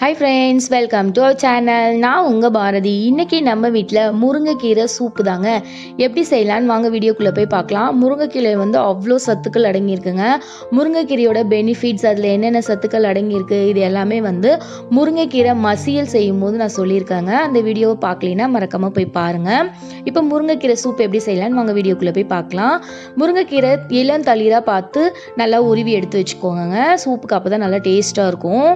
Hi friends welcome to our channel நான் உங்கள் பாரதி. இன்றைக்கி நம்ம வீட்டில் முருங்கைக்கீரை சூப்பு தாங்க. எப்படி செய்யலான்னு வாங்க வீடியோக்குள்ளே போய் பார்க்கலாம். முருங்கைக்கீரை வந்து அவ்வளோ சத்துக்கள் அடங்கியிருக்குங்க. முருங்கைக்கீரையோட பெனிஃபிட்ஸ் அதில் என்னென்ன சத்துக்கள் அடங்கியிருக்கு இது எல்லாமே வந்து முருங்கைக்கீரை மசியல் செய்யும் போது நான் சொல்லியிருக்கேங்க. அந்த வீடியோவை பார்க்கலினா மறக்காமல் போய் பாருங்கள் இப்போ முருங்கைக்கீரை சூப் எப்படி செய்யலான்னு வாங்க வீடியோக்குள்ளே போய் பார்க்கலாம். முருங்கைக்கீரை இளம் தளிராக பார்த்து நல்லா உருவி எடுத்து வச்சுக்கோங்க சூப்புக்கு அப்போ தான் நல்லா டேஸ்ட்டாக இருக்கும்.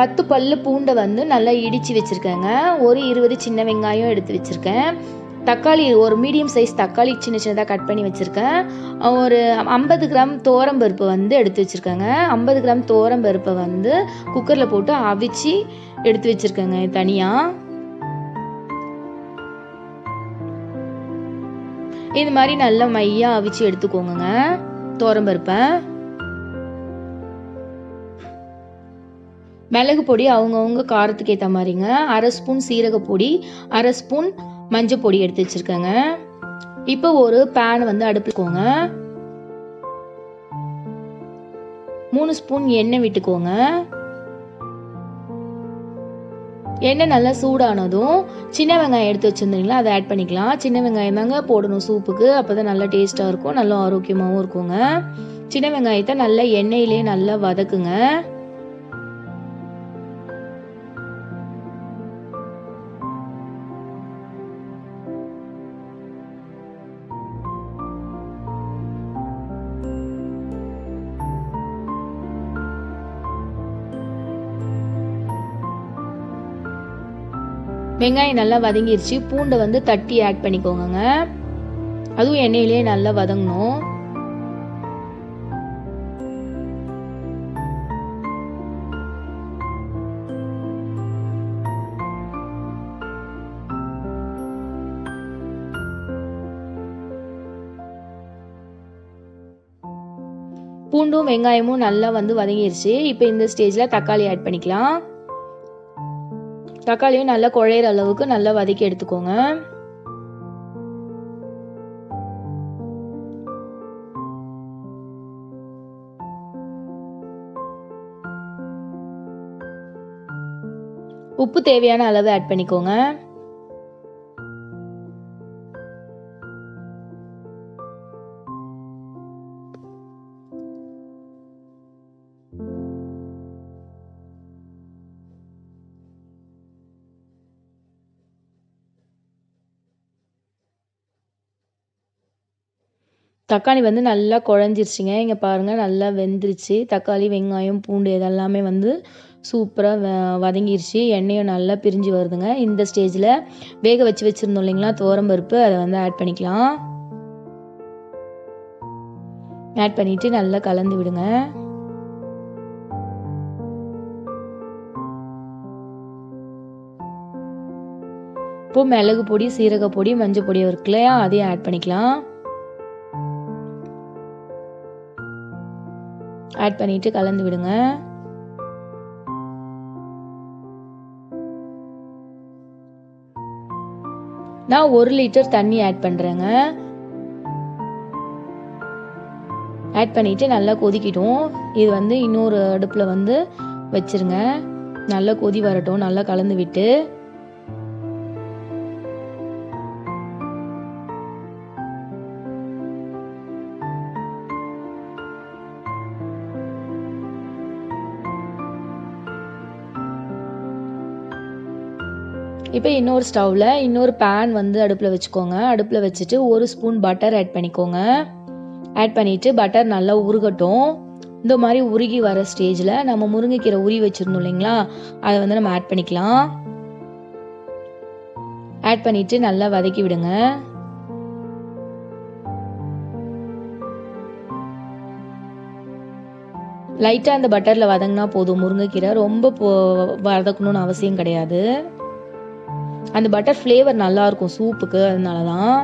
பத்து பல்லு பூண்டை வந்து நல்லா இடித்து வச்சுருக்கேங்க. ஒரு இருபது சின்ன வெங்காயம் எடுத்து வச்சுருக்கேன். தக்காளி ஒரு மீடியம் சைஸ் தக்காளி சின்ன சின்னதாக கட் பண்ணி வச்சுருக்கேன். ஒரு ஐம்பது கிராம் தோரம்பருப்பு வந்து எடுத்து வச்சுருக்கேங்க. ஐம்பது கிராம் தோரம்பருப்பை வந்து குக்கரில் போட்டு அவிச்சு எடுத்து வச்சுருக்கேங்க தனியாக இது மாதிரி நல்லா மையாக அவிச்சு எடுத்துக்கோங்க தோரம்பருப்பை மிளகு பொடி அவங்கவுங்க காரத்துக்கு ஏற்ற மாதிரிங்க. அரை ஸ்பூன் சீரக பொடி அரை ஸ்பூன் மஞ்சள் பொடி எடுத்து வச்சுருக்கேங்க. இப்போ ஒரு பேன் வந்து அடுப்புக்கோங்க. மூணு ஸ்பூன் எண்ணெய் விட்டுக்கோங்க. எண்ணெய் நல்லா சூடானதும் சின்ன வெங்காயம் எடுத்து வச்சுருந்தீங்களா அதை ஆட் பண்ணிக்கலாம். சின்ன வெங்காயம் தாங்க போடணும் சூப்புக்கு அப்போ தான் நல்லா டேஸ்ட்டாக இருக்கும் நல்லா ஆரோக்கியமாகவும் இருக்குங்க. சின்ன வெங்காயத்தை நல்லா எண்ணெயிலே நல்லா வதக்குங்க. வெங்காயம் நல்லா வதங்கிருச்சு. பூண்டை வந்து தட்டி ஆட் பண்ணிக்கோங்க அதுவும் எண்ணெயிலேயே நல்லா வதங்கணும். பூண்டும் வெங்காயமும் நல்லா வந்து வதங்கிருச்சு. இப்போ இந்த ஸ்டேஜில் தக்காளி ஆட் பண்ணிக்கலாம். தக்காளியும் நல்லா குழையிற அளவுக்கு நல்லா வதக்கி எடுத்துக்கோங்க. உப்பு தேவையான அளவு ஆட் பண்ணிக்கோங்க. தக்காளி வந்து நல்லா குழஞ்சிருச்சுங்க. இங்கே பாருங்கள் நல்லா வெந்துருச்சு. தக்காளி வெங்காயம் பூண்டு இதெல்லாமே வந்து சூப்பராக வ வதங்கிருச்சு. எண்ணெயும் நல்லா பிரிஞ்சு வருதுங்க. இந்த ஸ்டேஜில் வேக வச்சு வச்சுருந்தோம் இல்லைங்களா துவரம்பருப்பு அதை வந்து ஆட் பண்ணிக்கலாம். ஆட் பண்ணிவிட்டு நல்லா கலந்து விடுங்க. இப்போ மிளகு பொடி சீரக பொடி மஞ்சள் பொடி இருக்கு இல்லையா அதையும் ஆட் பண்ணிக்கலாம். ஆட் பண்ணிட்டு கலந்து விடுங்க. நான் ஒரு லிட்டர் தண்ணி ஆட் பண்றேங்க. ஆட் பண்ணிட்டு நல்லா கொதிக்கிடும் இது வந்து இன்னொரு அடுப்புல வந்து வச்சிருங்க. நல்லா கொதி வரட்டும். நல்லா கலந்து விட்டு. இப்போ இன்னொரு ஸ்டவ்வில் இன்னொரு பேன் வந்து அடுப்பில் வச்சுக்கோங்க. அடுப்பில் வச்சுட்டு ஒரு ஸ்பூன் பட்டர் ஆட் பண்ணிக்கோங்க. ஆட் பண்ணிவிட்டு பட்டர் நல்லா உருகட்டும். இந்த மாதிரி உருகி வர ஸ்டேஜில் நம்ம முருங்கைக்கீரை உரி வச்சுருந்தோம் இல்லைங்களா? அதை வந்து நம்ம ஆட் பண்ணிக்கலாம். ஆட் பண்ணிவிட்டு நல்லா வதக்கி விடுங்க. லைட்டாக அந்த பட்டரில் வதங்கினா போதும். முருங்கைக்கீரை ரொம்ப வதக்கணும்னு அவசியம் கிடையாது. அந்த பட்டர் ஃப்ளேவர் நல்லா இருக்கும் சூப்புக்கு அதனால தான்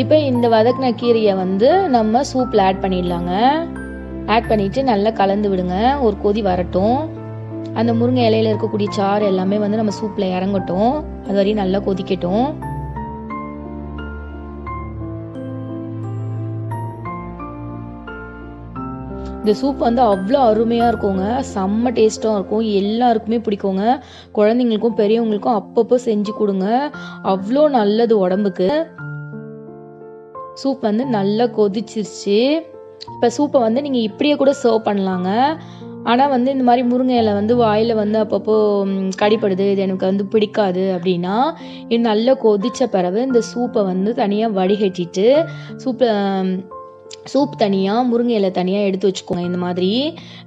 இப்போ இந்த வதக்கின கீரையை வந்து நம்ம சூப்பில் ஆட் பண்ணிடலாங்க. ஆட் பண்ணிவிட்டு நல்லா கலந்து விடுங்க. ஒரு கொதி வரட்டும். அந்த முருங்கை இலையில இருக்கக்கூடிய சாறு எல்லாமே வந்து நம்ம சூப்பில் இறங்கட்டும். அது வரையும் நல்லா கொதிக்கட்டும். இந்த சூப் வந்து அவ்வளோ அருமையாக இருக்குங்க. செம்ம டேஸ்ட்டாக இருக்கும். எல்லாருக்குமே பிடிக்குங்க. குழந்தைங்களுக்கும் பெரியவங்களுக்கும் அப்பப்போ செஞ்சு கொடுங்க. அவ்வளோ நல்லது உடம்புக்கு. சூப் வந்து நல்லா கொதிச்சிருச்சு. இப்போ சூப்பை வந்து நீங்கள் இப்படியே கூட சர்வ் பண்ணலாங்க. ஆனால் வந்து இந்த மாதிரி முருங்கை இலை வந்து வாயில் வந்து அப்பப்போ கடிப்படுது இது எனக்கு வந்து பிடிக்காது அப்படின்னா இது நல்லா கொதிச்ச பிறகு இந்த சூப்பை வந்து தனியாக வடிகட்டிட்டு சூப்பை சூப் தனியாக முருங்கை இலை தனியாக எடுத்து வச்சுக்கோங்க இந்த மாதிரி.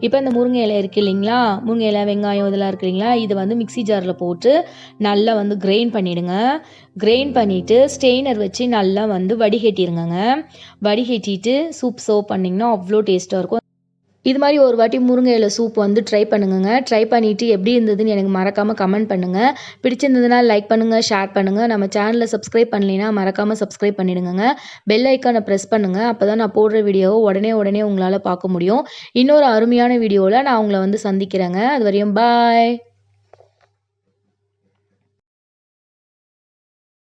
இப்போ இந்த முருங்கை இலை இருக்கு இல்லைங்களா? முருங்கை இலை வெங்காயம் இதெல்லாம் இருக்கு இல்லைங்களா? இதை வந்து மிக்ஸி ஜாரில் போட்டு நல்லா வந்து கிரைண்ட் பண்ணிடுங்க. கிரைண்ட் பண்ணிவிட்டு ஸ்டெயினர் வச்சு நல்லா வந்து வடிகட்டிடுங்க வடிகட்டிட்டு சூப் சர்வ் பண்ணிங்கன்னா அவ்வளோ டேஸ்ட்டாக இருக்கும். இது மாதிரி ஒரு வாட்டி முருங்கை இலை சூப் வந்து ட்ரை பண்ணுங்க ட்ரை பண்ணிவிட்டு எப்படி இருந்ததுன்னு எனக்கு மறக்காமல் கமெண்ட் பண்ணுங்கள் பிடிச்சிருந்ததுன்னா லைக் பண்ணுங்கள் ஷேர் பண்ணுங்கள் நம்ம சேனலை சப்ஸ்கிரைப் பண்ணலைன்னா மறக்காமல் சப்ஸ்கிரைப் பண்ணிடுங்க பெல் ஐக்கானை ப்ரெஸ் பண்ணுங்கள் அப்போ தான் நான் போடுற வீடியோவை உடனே உடனே உங்களால் பார்க்க முடியும். இன்னொரு அருமையான வீடியோவில் நான் உங்களை வந்து சந்திக்கிறேங்க. அது வரையும் பாய்